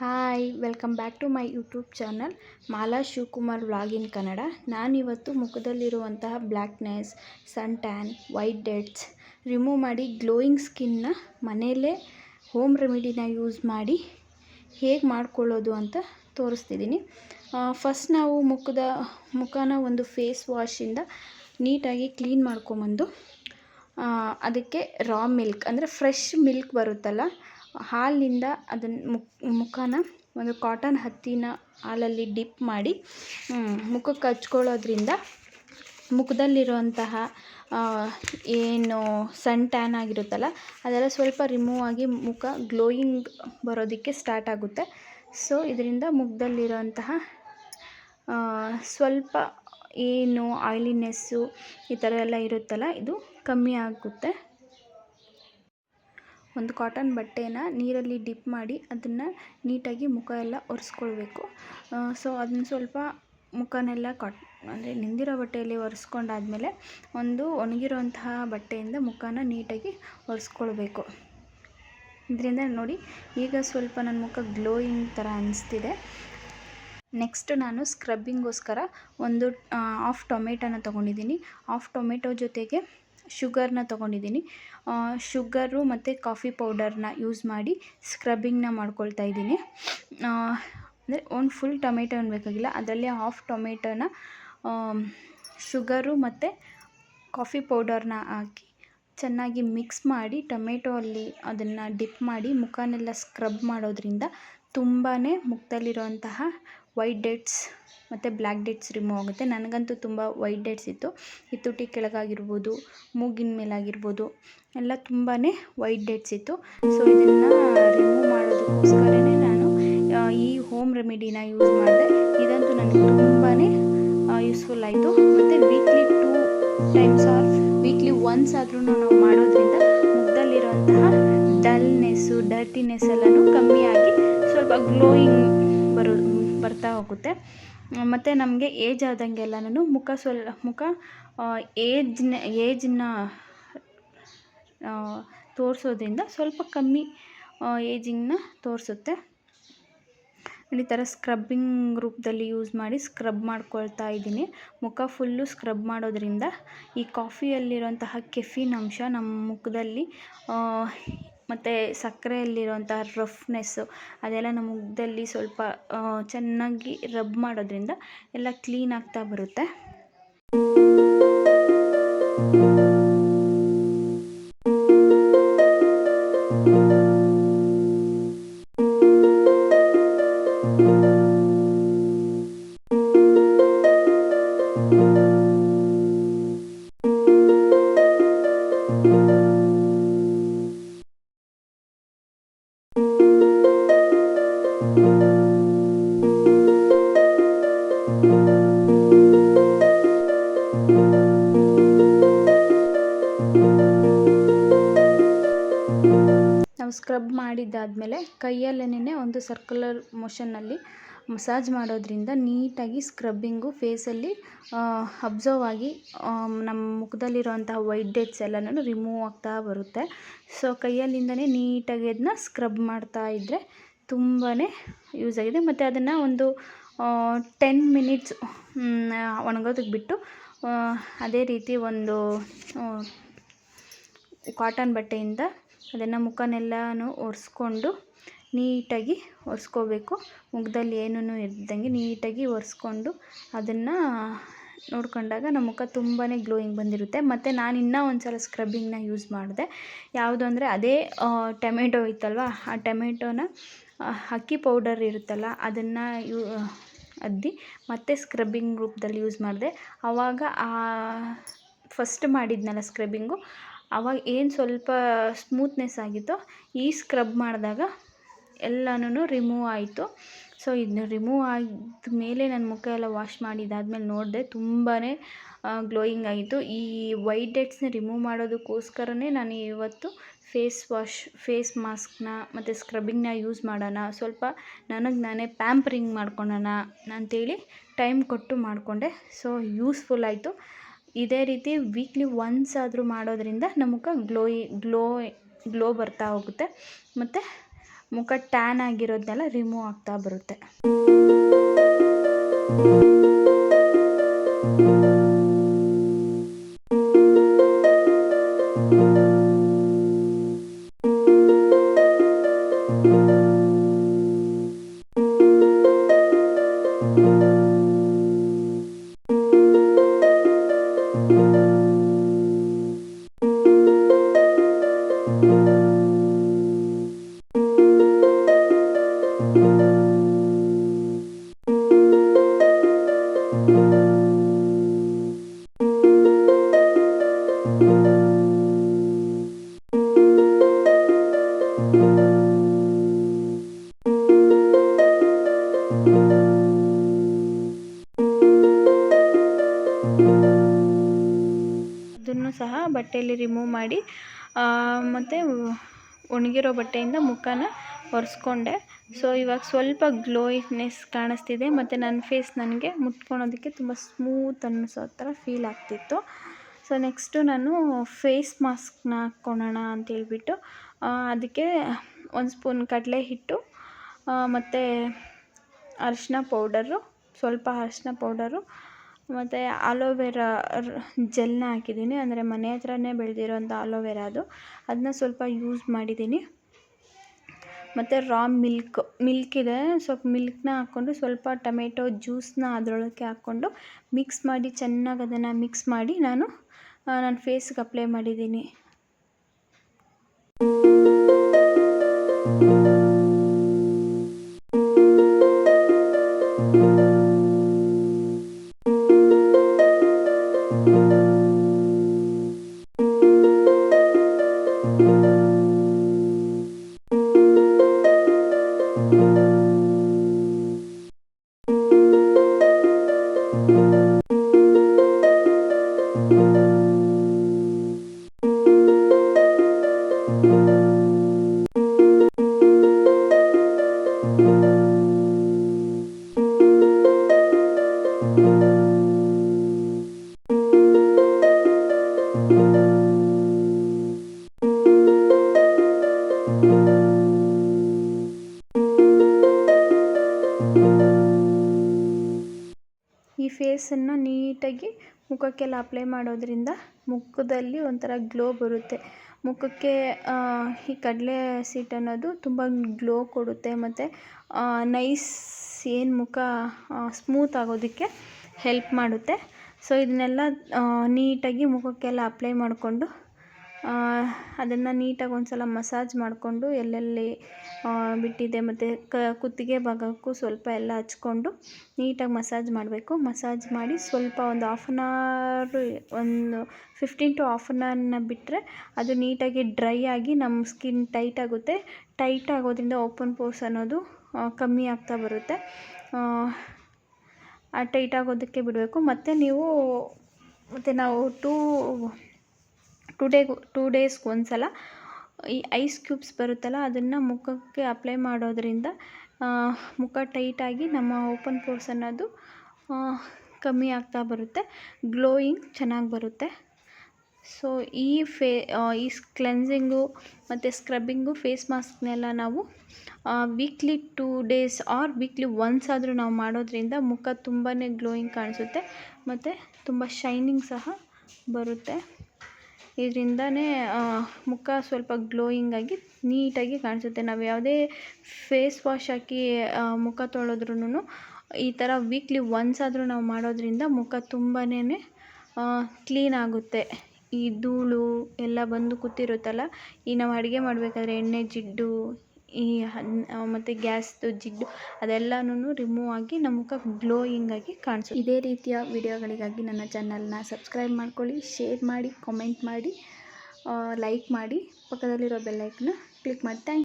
Hi, welcome back to my YouTube channel Mala Shivakumar vlog in Kannada. ನಾನಿವತ್ತು ಮುಖದಲ್ಲಿರುವಂತಹ blackness, sun tan, white heads remove ಮಾಡಿ glowing ಸ್ಕಿನ್ನ ಮನೆಯಲ್ಲೇ home ರೆಮಿಡಿನ use ಮಾಡಿ ಹೇಗೆ ಮಾಡ್ಕೊಳ್ಳೋದು ಅಂತ ತೋರಿಸ್ತಿದ್ದೀನಿ. ಫಸ್ಟ್ ನಾವು ಮುಖದ, ಮುಖನ ಒಂದು ಫೇಸ್ ವಾಶಿಂದ ನೀಟಾಗಿ ಕ್ಲೀನ್ ಮಾಡ್ಕೊಂಬಂದು ಅದಕ್ಕೆ ರಾ ಮಿಲ್ಕ್ ಅಂದರೆ ಫ್ರೆಶ್ ಮಿಲ್ಕ್ ಬರುತ್ತಲ್ಲ ಹಾಲಿನಿಂದ ಅದನ್ನು ಮುಖ ಮುಖನ ಒಂದು ಕಾಟನ್ ಹತ್ತಿನ ಹಾಲಲ್ಲಿ ಡಿಪ್ ಮಾಡಿ ಮುಖಕ್ಕೆ ಹಚ್ಕೊಳ್ಳೋದ್ರಿಂದ ಮುಖದಲ್ಲಿರುವಂತಹ ಏನು ಸನ್ ಟ್ಯಾನ್ ಆಗಿರುತ್ತಲ್ಲ, ಅದೆಲ್ಲ ಸ್ವಲ್ಪ ರಿಮೂವ್ ಆಗಿ ಮುಖ ಗ್ಲೋಯಿಂಗ್ ಬರೋದಕ್ಕೆ ಸ್ಟಾರ್ಟ್ ಆಗುತ್ತೆ. ಸೊ ಇದರಿಂದ ಮುಖದಲ್ಲಿರೋಂತಹ ಸ್ವಲ್ಪ ಏನು ಆಯ್ಲಿನೆಸ್ಸು ಈ ಥರ ಎಲ್ಲ ಇರುತ್ತಲ್ಲ, ಇದು ಕಮ್ಮಿ ಆಗುತ್ತೆ. ಒಂದು ಕಾಟನ್ ಬಟ್ಟೆನ ನೀರಲ್ಲಿ ಡಿಪ್ ಮಾಡಿ ಅದನ್ನು ನೀಟಾಗಿ ಮುಖ ಎಲ್ಲ ಒರೆಸ್ಕೊಳ್ಬೇಕು. ಸೊ ಅದನ್ನ ಸ್ವಲ್ಪ ಮುಖನೆಲ್ಲ ಕಾಟ್ ಅಂದರೆ ನೆಂದಿರೋ ಬಟ್ಟೆಯಲ್ಲಿ ಒರೆಸ್ಕೊಂಡಾದ್ಮೇಲೆ ಒಂದು ಒಣಗಿರೋಂತಹ ಬಟ್ಟೆಯಿಂದ ಮುಖನ ನೀಟಾಗಿ ಒರೆಸ್ಕೊಳ್ಬೇಕು. ಇದರಿಂದ ನೋಡಿ, ಈಗ ಸ್ವಲ್ಪ ನನ್ನ ಮುಖ ಗ್ಲೋಯಿಂಗ್ ಥರ ಅನಿಸ್ತಿದೆ. ನೆಕ್ಸ್ಟ್ ನಾನು ಸ್ಕ್ರಬ್ಬಿಂಗೋಸ್ಕರ ಒಂದು ಆಫ್ ಟೊಮೆಟೊನ ತೊಗೊಂಡಿದ್ದೀನಿ. ಆಫ್ ಟೊಮೆಟೊ ಜೊತೆಗೆ ಶುಗರ್ನ ತೊಗೊಂಡಿದ್ದೀನಿ. ಶುಗರು ಮತ್ತು ಕಾಫಿ ಪೌಡರ್ನ ಯೂಸ್ ಮಾಡಿ ಸ್ಕ್ರಬ್ಬಿಂಗ್ನ ಮಾಡ್ಕೊಳ್ತಾ ಇದ್ದೀನಿ. ಅಂದರೆ ಒಂದು ಫುಲ್ ಟೊಮೆಟೊ ಏನು ಬೇಕಾಗಿಲ್ಲ, ಅದರಲ್ಲಿ ಹಾಫ್ ಟೊಮೆಟೊನ ಶುಗರು ಮತ್ತು ಕಾಫಿ ಪೌಡರ್ನ ಹಾಕಿ ಚೆನ್ನಾಗಿ ಮಿಕ್ಸ್ ಮಾಡಿ ಟೊಮೆಟೊ ಅಲ್ಲಿ ಅದನ್ನು ಡಿಪ್ ಮಾಡಿ ಮುಖನೆಲ್ಲ ಸ್ಕ್ರಬ್ ಮಾಡೋದ್ರಿಂದ ತುಂಬಾ ಮುಖದಲ್ಲಿರುವಂತಹ ವೈಟ್ ಡೆಡ್ಸ್ ಮತ್ತು ಬ್ಲ್ಯಾಕ್ ಡೆಡ್ಸ್ ರಿಮೂವ್ ಆಗುತ್ತೆ. ನನಗಂತೂ ತುಂಬ ವೈಟ್ ಡೆಡ್ಸ್ ಇತ್ತು. ಈ ತುಟಿ ಕೆಳಗಾಗಿರ್ಬೋದು, ಮೂಗಿನ ಮೇಲಾಗಿರ್ಬೋದು, ಎಲ್ಲ ತುಂಬಾ ವೈಟ್ ಡೆಡ್ಸ್ ಇತ್ತು. ಸೊ ಇದನ್ನು ರಿಮೂವ್ ಮಾಡೋದಕ್ಕೋಸ್ಕರನೇ ನಾನು ಈ ಹೋಮ್ ರೆಮಿಡಿನ ಯೂಸ್ ಮಾಡಿದೆ. ಇದಂತೂ ನನಗೆ ತುಂಬಾ ಯೂಸ್ಫುಲ್ ಆಯಿತು. ಮತ್ತು weekly two times or weekly once ಆದ್ರೂ ನಾವು ಮಾಡೋದ್ರಿಂದ ಮುಖದಲ್ಲಿರುವಂತಹ ಡಲ್ನೆಸ್ಸು ಡರ್ಟಿನೆಸ್ ಎಲ್ಲನೂ ಕಮ್ಮಿಯಾಗಿ ಸ್ವಲ್ಪ ಗ್ಲೋಯಿಂಗ್ ಬರು ಬರ್ತಾ ಹೋಗುತ್ತೆ. ಮತ್ತು ನಮಗೆ ಏಜ್ ಆದಂಗೆಲ್ಲನೂ ಮುಖ ಸ್ವಲ್ ಮುಖ ಏಜ್ನ ಏಜ್ನ ತೋರಿಸೋದ್ರಿಂದ ಸ್ವಲ್ಪ ಕಮ್ಮಿ ಏಜಿಂಗ್ನ ತೋರಿಸುತ್ತೆ. ಈ ಥರ ಸ್ಕ್ರಬ್ಬಿಂಗ್ ರೂಪದಲ್ಲಿ ಯೂಸ್ ಮಾಡಿ ಸ್ಕ್ರಬ್ ಮಾಡ್ಕೊಳ್ತಾ ಇದ್ದೀನಿ. ಮುಖ ಫುಲ್ಲು ಸ್ಕ್ರಬ್ ಮಾಡೋದ್ರಿಂದ ಈ ಕಾಫಿಯಲ್ಲಿರುವಂತಹ ಕೆಫಿನ್ ಅಂಶ ನಮ್ಮ ಮುಖದಲ್ಲಿ ಮತ್ತು ಸಕ್ಕರೆಯಲ್ಲಿರುವಂಥ ರಫ್ನೆಸ್ಸು ಅದೆಲ್ಲ ನಮ್ಮ ಮುಖದಲ್ಲಿ ಸ್ವಲ್ಪ ಚೆನ್ನಾಗಿ ರಬ್ ಮಾಡೋದ್ರಿಂದ ಎಲ್ಲ ಕ್ಲೀನ್ ಆಗ್ತಾ ಬರುತ್ತೆ. ಸ್ಕ್ರಬ್ ಮಾಡಿದ್ದಾದಮೇಲೆ ಕೈಯಲ್ಲೇನೆ ಒಂದು ಸರ್ಕ್ಯುಲರ್ ಮೋಷನ್ನಲ್ಲಿ ಮಸಾಜ್ ಮಾಡೋದ್ರಿಂದ ನೀಟಾಗಿ ಸ್ಕ್ರಬ್ಬಿಂಗು ಫೇಸಲ್ಲಿ ಅಬ್ಸರ್ವ್ ಆಗಿ ನಮ್ಮ ಮುಖದಲ್ಲಿರುವಂತಹ ವೈಟ್ ಡೆಡ್ಸ್ ಎಲ್ಲನೂ ರಿಮೂವ್ ಆಗ್ತಾ ಬರುತ್ತೆ. ಸೊ ಕೈಯಲ್ಲಿಂದನೇ ನೀಟಾಗಿ ಅದನ್ನ ಸ್ಕ್ರಬ್ ಮಾಡ್ತಾ ಇದ್ದರೆ ತುಂಬಾ ಯೂಸ್ ಆಗಿದೆ. ಮತ್ತು ಅದನ್ನು ಒಂದು ಟೆನ್ ಮಿನಿಟ್ಸ್ ಒಣಗೋದಕ್ಕೆ ಬಿಟ್ಟು ಅದೇ ರೀತಿ ಒಂದು ಕಾಟನ್ ಬಟ್ಟೆಯಿಂದ ಅದನ್ನು ಮುಖನೆಲ್ಲನೂ ಒರೆಸ್ಕೊಂಡು ನೀಟಾಗಿ ಒರೆಸ್ಕೋಬೇಕು. ಮುಖದಲ್ಲಿ ಏನೂ ಇರ್ದಂಗೆ ನೀಟಾಗಿ ಒರೆಸ್ಕೊಂಡು ಅದನ್ನು ನೋಡ್ಕೊಂಡಾಗ ನಮ್ಮ ಮುಖ ತುಂಬಾ ಗ್ಲೋಯಿಂಗ್ ಬಂದಿರುತ್ತೆ. ಮತ್ತು ನಾನು ಇನ್ನೂ ಒಂದು ಸಲ ಸ್ಕ್ರಬ್ಬಿಂಗ್ನ ಯೂಸ್ ಮಾಡಿದೆ. ಯಾವುದು ಅಂದರೆ ಅದೇ ಟೊಮೆಟೊ ಇತ್ತಲ್ವ, ಆ ಟೊಮೆಟೊನ ಅಕ್ಕಿ ಪೌಡರ್ ಇರುತ್ತಲ್ಲ, ಅದನ್ನು ಯೂ ಅದ್ದಿ ಮತ್ತೆ ಸ್ಕ್ರಬ್ಬಿಂಗ್ ರೂಪದಲ್ಲಿ ಯೂಸ್ ಮಾಡಿದೆ. ಆವಾಗ ಫಸ್ಟ್ ಮಾಡಿದ್ನಲ್ಲ ಸ್ಕ್ರಬ್ಬಿಂಗು ಆವಾಗ ಏನು ಸ್ವಲ್ಪ ಸ್ಮೂತ್ನೆಸ್ ಆಗಿತ್ತೋ, ಈ ಸ್ಕ್ರಬ್ ಮಾಡಿದಾಗ ಎಲ್ಲನೂ ರಿಮೂವ್ ಆಯಿತು. ಸೊ ಇದನ್ನ ರಿಮೂವ್ ಆದ ಮೇಲೆ ನನ್ನ ಮುಖ ಎಲ್ಲ ವಾಶ್ ಮಾಡಿದ್ದಾದ್ಮೇಲೆ ನೋಡಿದೆ ತುಂಬಾ ಗ್ಲೋಯಿಂಗ್ ಆಗಿತ್ತು. ಈ ವೈಟ್ ಡೆಡ್ಸ್ನ ರಿಮೂವ್ ಮಾಡೋದಕ್ಕೋಸ್ಕರನೇ ನಾನು ಇವತ್ತು ಫೇಸ್ ವಾಶ್ ಫೇಸ್ ಮಾಸ್ಕ್ನ ಮತ್ತು ಸ್ಕ್ರಬ್ಬಿಂಗ್ನ ಯೂಸ್ ಮಾಡೋಣ. ಸ್ವಲ್ಪ ನನಗೆ ನಾನೇ ಪ್ಯಾಂಪರಿಂಗ್ ಮಾಡ್ಕೊಳ್ಳೋಣ ಅಂತೇಳಿ ಟೈಮ್ ಕೊಟ್ಟು ಮಾಡಿಕೊಂಡೆ. ಸೊ ಯೂಸ್ಫುಲ್ ಆಯಿತು. ಇದೇ ರೀತಿ ವೀಕ್ಲಿ ಒನ್ಸ್ ಆದರೂ ಮಾಡೋದ್ರಿಂದ ನಮ್ಮ ಗ್ಲೋಯಿ ಗ್ಲೋ ಗ್ಲೋ ಬರ್ತಾ ಹೋಗುತ್ತೆ. ಮತ್ತು ಮುಖ ಟ್ಯಾನ್ ಆಗಿರೋದನ್ನೆಲ್ಲ ರಿಮೂವ್ ಆಗ್ತಾ ಬರುತ್ತೆ. ಮತ್ತು ಒಣಗಿರೋ ಬಟ್ಟೆಯಿಂದ ಮುಖನ ಒರೆಸ್ಕೊಂಡೆ. ಸೊ ಇವಾಗ ಸ್ವಲ್ಪ ಗ್ಲೋಯಿನೆಸ್ ಕಾಣಿಸ್ತಿದೆ, ಮತ್ತು ನನ್ನ ಫೇಸ್ ನನಗೆ ಮುಟ್ಕೊಳೋದಕ್ಕೆ ತುಂಬ ಸ್ಮೂತ್ ಅನ್ನಿಸೋ ಥರ ಫೀಲ್ ಆಗ್ತಿತ್ತು. ಸೊ ನೆಕ್ಸ್ಟು ನಾನು ಫೇಸ್ ಮಾಸ್ಕ್ನ ಹಾಕ್ಕೊಳ್ಳೋಣ ಅಂತೇಳ್ಬಿಟ್ಟು ಅದಕ್ಕೆ ಒಂದು ಸ್ಪೂನ್ ಕಡಲೆ ಹಿಟ್ಟು ಮತ್ತು ಅರಿಶಿನ ಪೌಡರು ಸ್ವಲ್ಪ ಅರಿಶಿನ ಪೌಡರು ಮತ್ತು ಆಲೋವೆರಾ ಜೆಲ್ನ ಹಾಕಿದ್ದೀನಿ. ಅಂದರೆ ಮನೆ ಹತ್ರನೇ ಬೆಳೆದಿರೋಂಥ ಆಲೋವೆರಾ ಅದು. ಅದನ್ನ ಸ್ವಲ್ಪ ಯೂಸ್ ಮಾಡಿದ್ದೀನಿ. ಮತ್ತು ರಾ ಮಿಲ್ಕ್ ಮಿಲ್ಕ್ ಇದೆ. ಸ್ವಲ್ಪ ಮಿಲ್ಕ್ನ ಹಾಕ್ಕೊಂಡು ಸ್ವಲ್ಪ ಟೊಮೆಟೊ ಜ್ಯೂಸನ್ನ ಅದರೊಳಕ್ಕೆ ಹಾಕ್ಕೊಂಡು ಮಿಕ್ಸ್ ಮಾಡಿ, ಚೆನ್ನಾಗಿ ಅದನ್ನು ಮಿಕ್ಸ್ ಮಾಡಿ ನಾನು ನನ್ನ ಫೇಸ್ಗೆ ಅಪ್ಲೈ ಮಾಡಿದ್ದೀನಿ. ಈ ಫೇಸನ್ನು ನೀಟಾಗಿ ಮುಖಕ್ಕೆಲ್ಲ ಅಪ್ಲೈ ಮಾಡೋದ್ರಿಂದ ಮುಖದಲ್ಲಿ ಒಂಥರ ಗ್ಲೋ ಬರುತ್ತೆ. ಮುಖಕ್ಕೆ ಈ ಕಡಲೆ ಸೀಟ್ ಅನ್ನೋದು ತುಂಬ ಗ್ಲೋ ಕೊಡುತ್ತೆ ಮತ್ತು ನೈಸ್ ಏನು ಮುಖ ಸ್ಮೂತ್ ಆಗೋದಕ್ಕೆ ಹೆಲ್ಪ್ ಮಾಡುತ್ತೆ. ಸೊ ಇದನ್ನೆಲ್ಲ ನೀಟಾಗಿ ಮುಖಕ್ಕೆಲ್ಲ ಅಪ್ಲೈ ಮಾಡಿಕೊಂಡು ಅದನ್ನು ನೀಟಾಗಿ ಒಂದು ಸಲ ಮಸಾಜ್ ಮಾಡಿಕೊಂಡು ಎಲ್ಲೆಲ್ಲಿ ಬಿಟ್ಟಿದೆ ಮತ್ತು ಕುತ್ತಿಗೆ ಭಾಗಕ್ಕೂ ಸ್ವಲ್ಪ ಎಲ್ಲ ಹಚ್ಕೊಂಡು ನೀಟಾಗಿ ಮಸಾಜ್ ಮಾಡಬೇಕು. ಮಸಾಜ್ ಮಾಡಿ ಸ್ವಲ್ಪ ಒಂದು ಹಾಫ್ ಆನ್ ಅವರ್ ಒಂದು ಫಿಫ್ಟೀನ್ ಟು ಹಾಫ್ ಆನ್ ಅವರ್ನ ಬಿಟ್ಟರೆ ಅದು ನೀಟಾಗಿ ಡ್ರೈ ಆಗಿ ನಮ್ಮ ಸ್ಕಿನ್ ಟೈಟ್ ಆಗುತ್ತೆ. ಟೈಟ್ ಆಗೋದ್ರಿಂದ ಓಪನ್ ಪೋರ್ಸ್ ಅನ್ನೋದು ಕಮ್ಮಿ ಆಗ್ತಾ ಬರುತ್ತೆ. ಟೈಟ್ ಆಗೋದಕ್ಕೆ ಬಿಡಬೇಕು. ಮತ್ತು ನೀವು, ಮತ್ತು ನಾವು ಟೂ ಟೂ ಡೇ ಟೂ ಡೇಸ್ಗೆ ಒಂದು ಸಲ ಈ ಐಸ್ ಕ್ಯೂಬ್ಸ್ ಬರುತ್ತಲ್ಲ, ಅದನ್ನು ಮುಖಕ್ಕೆ ಅಪ್ಲೈ ಮಾಡೋದರಿಂದ ಮುಖ ಟೈಟಾಗಿ ನಮ್ಮ ಓಪನ್ ಪೋರ್ಸ್ ಅನ್ನೋದು ಕಮ್ಮಿ ಆಗ್ತಾ ಬರುತ್ತೆ. ಗ್ಲೋಯಿಂಗ್ ಚೆನ್ನಾಗಿ ಬರುತ್ತೆ. ಸೊ ಈ ಫೇ ಈ ಕ್ಲೆನ್ಸಿಂಗು ಮತ್ತು ಸ್ಕ್ರಬ್ಬಿಂಗು ಫೇಸ್ ಮಾಸ್ಕ್ನೆಲ್ಲ ನಾವು weekly two days or weekly once ಆದರೂ ನಾವು ಮಾಡೋದ್ರಿಂದ ಮುಖ ತುಂಬಾ ಗ್ಲೋಯಿಂಗ್ ಕಾಣಿಸುತ್ತೆ, ಮತ್ತು ತುಂಬ ಶೈನಿಂಗ್ ಸಹ ಬರುತ್ತೆ. ಇದರಿಂದನೇ ಮುಖ ಸ್ವಲ್ಪ ಗ್ಲೋಯಿಂಗ್ ಆಗಿ ನೀಟಾಗಿ ಕಾಣಿಸುತ್ತೆ. ನಾವು ಯಾವುದೇ ಫೇಸ್ ವಾಶ್ ಹಾಕಿ ಮುಖ ತೊಳೆದ್ರೂ ಈ ಥರ ವೀಕ್ಲಿ ಒನ್ಸ್ ಆದರೂ ನಾವು ಮಾಡೋದ್ರಿಂದ ಮುಖ ತುಂಬಾ ಕ್ಲೀನ್ ಆಗುತ್ತೆ. ಈ ಧೂಳು ಎಲ್ಲ ಬಂದು ಕೂತಿರುತ್ತಲ್ಲ, ಈ ನಾವು ಅಡುಗೆ ಮಾಡಬೇಕಾದ್ರೆ ಎಣ್ಣೆ, ಜಿಡ್ಡು ಈ ಮತ್ತು ಗ್ಯಾಸ್ದು ಜಿಡ್ಡು ಅದೆಲ್ಲನೂ ರಿಮೂವ್ ಆಗಿ ನಮ್ಮ ಮುಖ ಗ್ಲೋಯಿಂಗ್ ಆಗಿ ಕಾಣಿಸುತ್ತೆ ಇದೇ ರೀತಿಯ ವಿಡಿಯೋಗಳಿಗಾಗಿ ನನ್ನ ಚಾನಲ್ನ ಸಬ್ಸ್ಕ್ರೈಬ್ ಮಾಡ್ಕೊಳ್ಳಿ ಶೇರ್ ಮಾಡಿ ಕಾಮೆಂಟ್ ಮಾಡಿ ಲೈಕ್ ಮಾಡಿ, ಪಕ್ಕದಲ್ಲಿರೋ ಬೆಲ್ಲೈಕನ್ನ ಕ್ಲಿಕ್ ಮಾಡಿ. ಥ್ಯಾಂಕ್